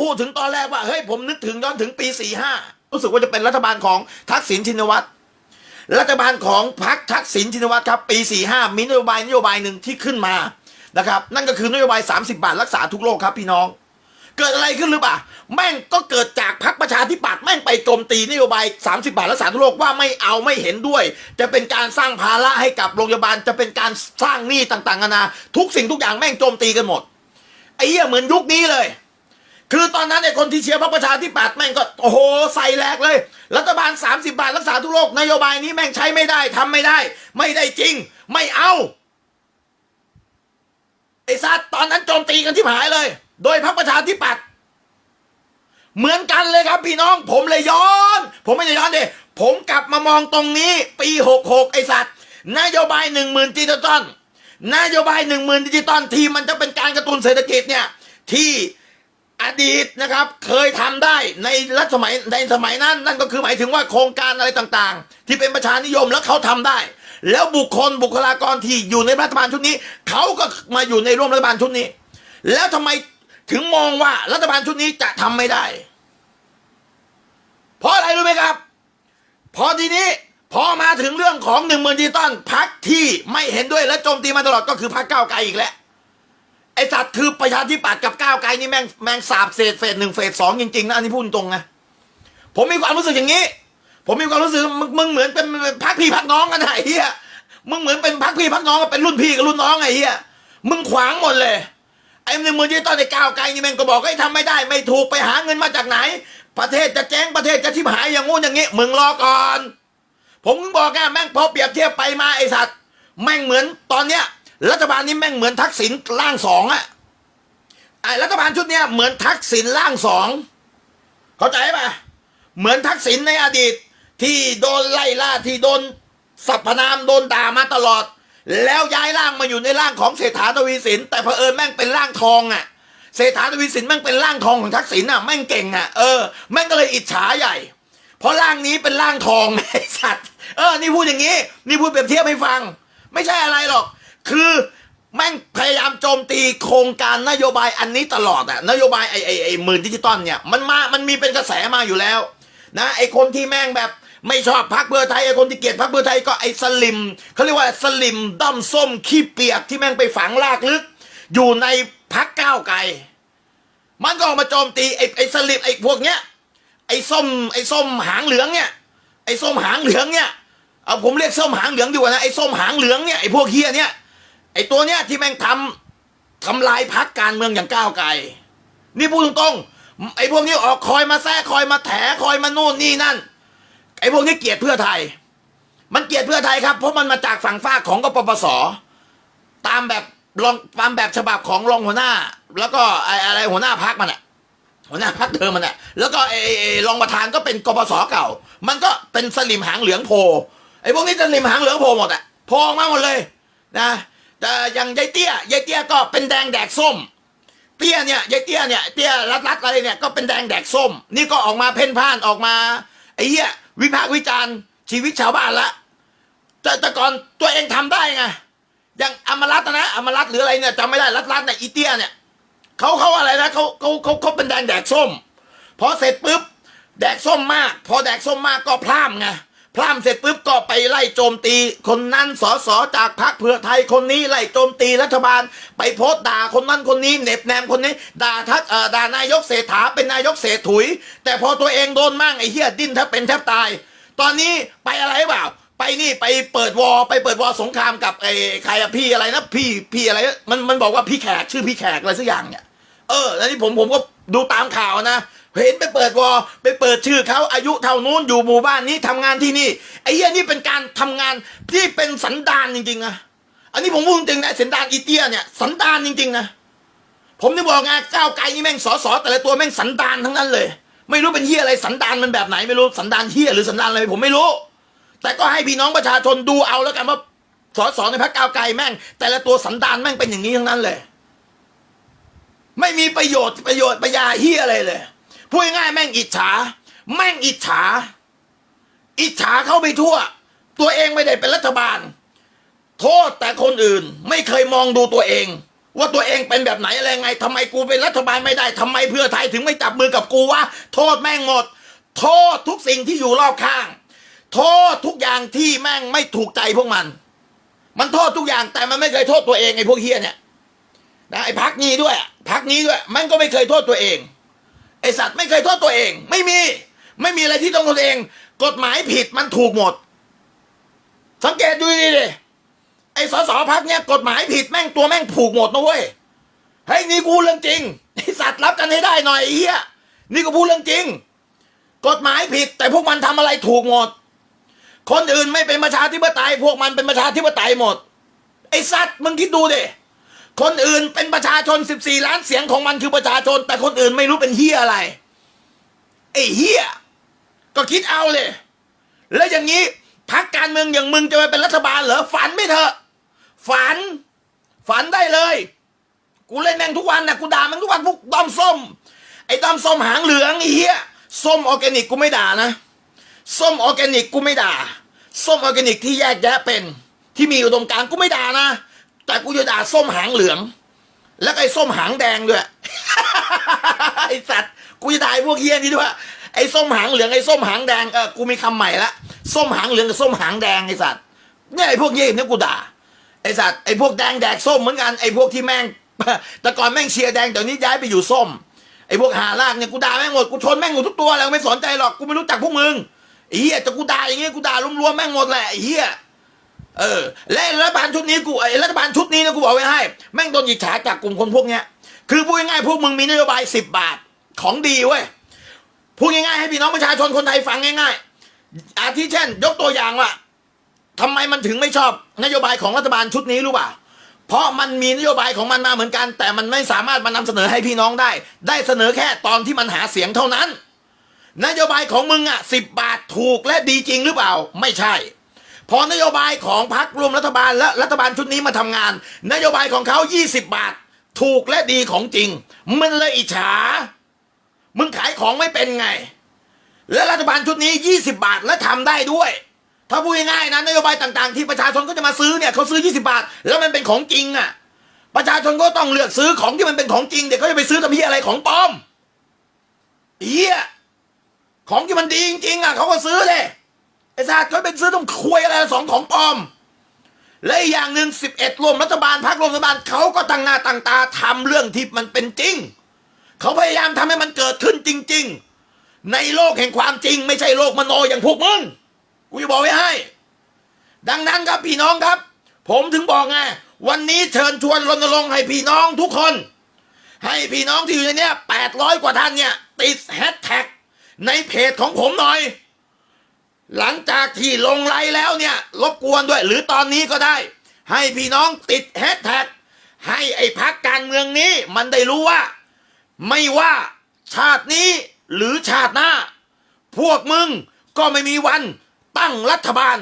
พูดถึงตอนแรกว่าเฮ้ยผมนึกถึงย้อนถึงปีสี่ห้ารู้สึกว่าจะเป็นรัฐบาลของทักษิณชินวัตรรัฐบาลของพรรคทักษิณชินวัตรครับปีสี่ห้ามีนโยบายนโยบายหนึ่งที่ขึ้นมานะครับ นั่นก็คือนโยบาย 30 บาทรักษาทุกโรคครับพี่น้องเกิดอะไรขึ้นหรือเปล่า แม่งก็เกิดจากพรรคประชาธิปัตย์แม่งไปโจมตีนโยบาย 30 บาทรักษาทุกโรคว่าไม่เอาไม่เห็นด้วย จะเป็นการสร้างภาระให้กับโรงพยาบาลจะเป็นการสร้างหนี้ต่างๆนานาทุกสิ่งทุกอย่างแม่งโจมตีกันหมดไอ้เหี้ยเหมือนยุคนี้เลย คือตอนนั้นไอ้คนที่เชียร์พรรคประชาธิปัตย์แม่งก็โอ้โหใส่แหลกเลย รัฐบาล 30 บาทรักษาทุกโรคนโยบายนี้แม่งใช้ไม่ได้ทำไม่ได้ ไม่ได้จริง ไม่เอาไอ้ซัดตอนนั้นโจมตีกันที่หายเลย โดยพรรคประชาธิปัตย์เหมือนกันเลยครับพี่น้อง ผมเลยย้อน ผมไม่ได้ย้อนดิผมกลับมามองตรงนี้ ปี66ไอ้สัตว์นโยบายหนึ่งหมื่นดิจิตอลนโยบายหนึ่งหมื่นดิจิตอลที่มันจะเป็นการกระตุ้นเศรษฐกิจเนี่ยที่ อดีตนะครับเคยทำได้ในรัชสมัยในสมัยนั้น นั่นก็คือหมายถึงว่าโครงการอะไรต่างๆ ที่เป็นประชานิยมแล้วเขาทำได้ แล้วบุคคลบุคลากรที่อยู่ในรัฐบาลชุดนี้ เขาก็มาอยู่ในร่วมรัฐบาลชุดนี้ แล้วทำไมถึงมองว่ารัฐบาลชุดนี้จะทำไม่ได้ เพราะอะไรรู้ไหมครับ พอทีนี้พอมาถึงเรื่องของหนึ่งหมื่นดิจิตอลพักที่ไม่เห็นด้วยและโจมตีมาตลอดก็คือพักเก้าไกลอีกแล้ว ไอสัตว์คือประชาธิปัตย์กับก้าวไกลนี่แม่งแม่งสาบเศษเฟสหนึ่งเฟสสองจริงๆนะอันนี้พูดตรงนะผมมีความรู้สึกอย่างนี้ ผมมีความรู้สึกมึงมึงเหมือนเป็นพักพี่พักน้องกันไอ้เหี้ยมึงเหมือนเป็นพักพี่พักน้องเป็นรุ่นพี่กับรุ่นน้องไอ้เหี้ยมึงขวางหมดเลยไอ้หนึ่งมือที่ตอนไอ้ก้าวไกลนี่แม่งก็บอกไอ้ทำไม่ได้ไม่ถูกไปหาเงินมาจากไหน ประเทศจะแจ้งประเทศจะชิบหายอย่างงู้นอย่างงี้มึงรอก่อน ผมถึงบอกไงแม่งพอเปรียบเทียบไปมาไอ้สัตว์แม่งเหมือนตอนเนี้ย รัฐบาลนี้แม่งเหมือนทักษิณร่างสองอะไอ้รัฐบาลชุดเนี้ยเหมือนทักษิณร่างสองเข้าใจปะเหมือนทักษิณในอดีตที่โดนไล่ล่าที่โดนสรรพนามโดนด่ามาตลอด แล้วย้ายร่างมาอยู่ในร่างของเศรษฐาทวีสิน แต่เผอิญแม่งเป็นร่างทองอะเศรษฐาทวีสินแม่งเป็นร่างทองของทักษิณอะแม่งเก่งอะเออแม่งก็เลยอิจฉาใหญ่ เพราะร่างนี้เป็นร่างทองไอ้สัตว์เออนี่พูดอย่างนี้ นี่พูดเปรียบเทียบให้ฟัง ไม่ใช่อะไรหรอก คือแม่งพยายามโจมตีโครงการนโยบายอันนี้ตลอดอะนโยบายไอ้ไอ้ไอ้หมื่นดิจิตอลเนี่ยมันมา มันมีเป็นกระแสมาอยู่แล้ว นะไอ้คนที่แม่งแบบไม่ชอบพักเพื่อไทยไอ้คนที่เกลียดพักเพื่อไทยก็ไอ้สลิมเขาเรียกว่าสลิมด้อมส้มขี้เปียกที่แม่งไปฝังลากลึก อยู่ในพักก้าวไกล มันก็ออกมาโจมตีไอ้ไอ้สลิมไอ้พวกเนี้ยไอ้ส้มไอ้ส้มหางเหลืองเนี่ยไอ้ส้มหางเหลืองเนี่ยเอาผมเรียกส้มหางเหลืองดีกว่านะไอ้ส้มหางเหลืองเนี่ยไอ้พวกเฮียเนี่ย ไอ้ตัวเนี้ยที่แม่งทำทำลายพักการเมืองอย่างก้าวไกล นี่พูดตรงๆ ไอ้พวกนี้ออกคอยมาแทรกคอยมาแถคอยมานู่นนี่นั่น ไอ้พวกนี้เกลียดเพื่อไทย มันเกลียดเพื่อไทยครับ เพราะมันมาจากฝั่งฝ้าของกปปส ตามแบบรองตามแบบฉบับของรองหัวหน้า แล้วก็ไอ้อะไรหัวหน้าพักมันอะหัวหน้าพักเธอมันอะแล้วก็ไอ้ไอ้รองประธานก็เป็นกปปสเก่า มันก็เป็นสลิมหางเหลืองโพไอ้พวกนี้สลิมหางเหลืองโพหมดอะโพออกมาหมดเลยนะ แต่อย่างยายเตี้ยยายเตี้ยก็เป็นแดงแดกส้ม เตี้ยเนี่ยยายเตี้ยเนี่ยเตี้ยรัดรัดอะไรเนี่ยก็เป็นแดงแดกส้ม นี่ก็ออกมาเพ่นพ่านออกมาไอ้เหี้ยวิพากษ์วิจารณ์ชีวิตชาวบ้านละแต่แต่ก่อนตัวเองทำได้ไงอย่างอมรัตนะอมรัตหรืออะไรเนี่ยจำไม่ได้รัดรัดเนี่ยอีเตี้ยเนี่ยเขาเขาอะไรนะเขาเขาเขาเขาเป็นแดงแดกส้มพอเสร็จปุ๊บแดกส้มมาก พอแดกส้มมากก็พร่ำไง พร่ำเสร็จปุ๊บก็ไปไล่โจมตี คนนั้นสอสอจากพรรคเพื่อไทยคนนี้ไล่โจมตีรัฐบาล ไปโพสต์ด่าคนนั้นคนนี้เหน็บแนมคนนี้ด่าทักเอ่อด่านายกเศรษฐาเป็นนายกเศรษถุย แต่พอตัวเองโดนมั่งไอ้เหี้ยดิ้นแทบเป็นแทบตาย ตอนนี้ไปอะไรเปล่า ไปนี่ไปเปิดวอไปเปิดวอสงครามกับไอ้ใครอะพี่อะไรนะพี่พี่อะไรมันมันบอกว่าพี่แขกชื่อพี่แขกอะไรสักอย่างเนี่ยเออแล้วนี่ผมผมก็ ดูตามข่าวนะ เห็นไปเปิดวอลไปเปิดชื่อเขาอายุเท่านู้นอยู่หมู่บ้านนี้ทำงานที่นี่ไอ้เหี้ยนี่เป็นการทำงานที่เป็นสันดานจริงๆนะอันนี้ผมพูดจริงนะสันดานอีเตียเนี่ยสันดานจริงๆนะผมนี่บอกไงก้าวไกลนี่แม่งสอสอแต่ละตัวแม่งสันดานทั้งนั้นเลย ไม่รู้เป็นเหี้ยอะไรสันดานมันแบบไหนไม่รู้สันดานเหี้ยหรือสันดานอะไรผมไม่รู้ แต่ก็ให้พี่น้องประชาชนดูเอาแล้วกันว่าสอสอในพรรคก้าวไกลแม่ง แต่ละตัวสันดานแม่งเป็นอย่างนี้ทั้งนั้นเลย ไม่มีประโยชน์ประโยชน์ประยาเฮียอะไรเลยพูดง่ายแม่งอิจฉา แม่งอิจฉา อิจฉาเข้าไปทั่ว ตัวเองไม่ได้เป็นรัฐบาล โทษแต่คนอื่นไม่เคยมองดูตัวเอง ว่าตัวเองเป็นแบบไหนอะไรไงทำไมกูเป็นรัฐบาลไม่ได้ทำไมเพื่อไทยถึงไม่จับมือกับกูวะโทษแม่งหมด โทษทุกสิ่งที่อยู่รอบข้าง โทษทุกอย่างที่แม่งไม่ถูกใจพวกมัน มันโทษทุกอย่างแต่มันไม่เคยโทษตัวเองไอ้พวกเฮียเนี่ย นะไอ้พักนี้ด้วยพักนี้ด้วยมันก็ไม่เคยโทษตัวเอง ไอสัตว์ไม่เคยโทษตัวเอง ไม่มี ไม่มีอะไรที่ต้องโทษตัวเอง กฎหมายผิดมันถูกหมด สังเกตดูดีดิไอสสพักเนี่ยกฎหมายผิดแม่งตัวแม่งผูกหมดนะเว้ยเฮ้ยนี่กูเรื่องจริงไอสัตว์รับกันให้ได้หน่อยไอ้เฮียนี่ก็พูดเรื่องจริง กฎหมายผิด แต่พวกมันทำอะไรถูกหมด คนอื่นไม่เป็นประชาธิปไตยพวกมันเป็นประชาธิปไตยหมด ไอสัตว์มึงคิดดูดิ คนอื่นเป็นประชาชน 14 ล้านเสียงของมันคือประชาชน แต่คนอื่นไม่รู้เป็นเฮียอะไรไอ้เฮียก็คิดเอาเลยแล้วอย่างนี้พักการเมืองอย่างมึงจะไปเป็นรัฐบาลเหรอฝันไม่เถอะ ฝัน ฝันได้เลย กูเล่นแม่งทุกวันนะกูด่ามันทุกวันพวกดอมส้ม ไอ้ดอมส้มหางเหลืองไอ้เหี้ยส้มออร์แกนิกกูไม่ด่านะส้มออร์แกนิกกูไม่ด่าส้มออร์แกนิกที่แยกแยะเป็น ที่มีอุดมการกูไม่ด่านะ แต่กูจะด่าส้มหางเหลือง แล้วไอ้ส้มหางแดงด้วยไอ้สัตว์กูจะด่าพวกเฮียนี่ด้วยไอ้ส้มหางเหลืองไอ้ส้มหางแดงเออกูมีคำใหม่ละส้มหางเหลืองกับส้มหางแดงไอ้สัตว์เนี่ยไอ้พวกเฮียเนี่ยกูด่าไอ้สัตว์ไอ้พวกแดงแดกส้มเหมือนกันไอ้พวกที่แม่งแต่ก่อนแม่งเชียร์แดงเดี๋ยวนี้ย้ายไปอยู่ส้มไอ้พวกหาลากเนี่ยกูด่าแม่งหมดกูชนแม่งหมดทุกตัวแล้วไม่สนใจหรอกกูไม่รู้จักพวกมึงไอ้เฮียจะกูด่าอย่างเงี้ยกูด่ารวมๆแม่งหมดแหละไอ้เฮีย เออและรัฐบาลชุดนี้กูไอ้รัฐบาลชุดนี้นะกูบอกไว้ให้ แม่งโดนหยิกฉาจากกลุ่มคนพวกเนี้ย คือพูดง่ายๆพวกมึงมีนโยบายสิบบาทของดีเว้ยพูดง่ายๆให้พี่น้องประชาชนคนไทยฟังง่ายๆ อาทิเช่น ยกตัวอย่างว่าทำไมมันถึงไม่ชอบนโยบายของรัฐบาลชุดนี้รู้ป่ะเพราะมันมีนโยบายของมันมาเหมือนกัน แต่มันไม่สามารถมานำเสนอให้พี่น้องได้ ได้เสนอแค่ตอนที่มันหาเสียงเท่านั้น นโยบายของมึงอะสิบบาทถูกและดีจริงหรือเปล่า ไม่ใช่ พอนโยบายของพรรครวมรัฐบาลและรัฐบาลชุดนี้มาทำงาน นโยบายของเขา 20 บาท ถูกและดีของจริง มันเลยอิจฉา มึงขายของไม่เป็นไง และรัฐบาลชุดนี้ 20 บาทและทำได้ด้วย ถ้าพูดง่ายๆนะนโยบายต่างๆ ที่ประชาชนก็จะมาซื้อเนี่ยเขาซื้อ 20 บาท แล้วมันเป็นของจริงอะ ประชาชนก็ต้องเลือกซื้อของที่มันเป็นของจริงเดี๋ยวเขาจะไปซื้อทำเพี้ยอะไรของปลอมเฮียของที่มันดีจริงๆอะเขาก็ซื้อเลย ไอ้สัตว์เขาเป็นซื้อต้องคุยอะไรสองของปลอม และอีกอย่างหนึ่งสิบเอ็ดรวมรัฐบาลพรรครวมรัฐบาลเขาก็ตั้งหน้าตั้งตาทำเรื่องที่มันเป็นจริง เขาพยายามทำให้มันเกิดขึ้นจริง ๆ ในโลกแห่งความจริง ไม่ใช่โลกมโนอย่างพวกมึงกูจะบอกไว้ให้ ดังนั้นครับพี่น้องครับ ผมถึงบอกไงวันนี้เชิญชวนรณรงค์ให้พี่น้องทุกคน ให้พี่น้องที่อยู่ในเนี้ยแปดร้อยกว่าท่านเนี่ยติดแฮชแท็กในเพจของผมหน่อย หลังจากที่ลงไลน์แล้วเนี่ยรบกวนด้วยหรือตอนนี้ก็ได้ ให้พี่น้องติดแฮชแท็กให้ไอ้พักการเมืองนี้ มันได้รู้ว่า ไม่ว่าชาตินี้หรือชาติหน้า พวกมึงก็ไม่มีวันตั้งรัฐบาล